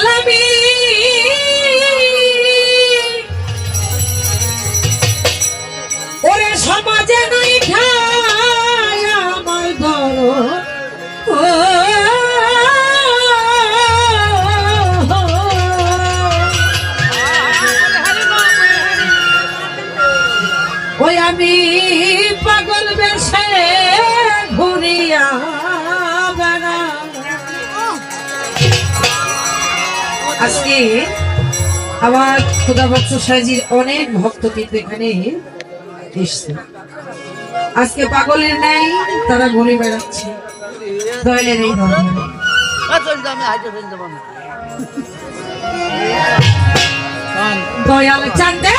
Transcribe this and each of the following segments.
গোলামি ওরে সমাজে নাই খায় আমার ধর ওই আমি আজকে আমার খোদা ভক্ত সাজির অনেক ভক্ত কিন্তু এখানে এসছে। আজকে পাগলের নাই তারা ঘুরে বেড়াচ্ছে। দয়ালের এই দয়াল চাঁদে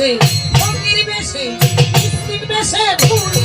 বেশে অঙ্গির বেশে বেশে ফুল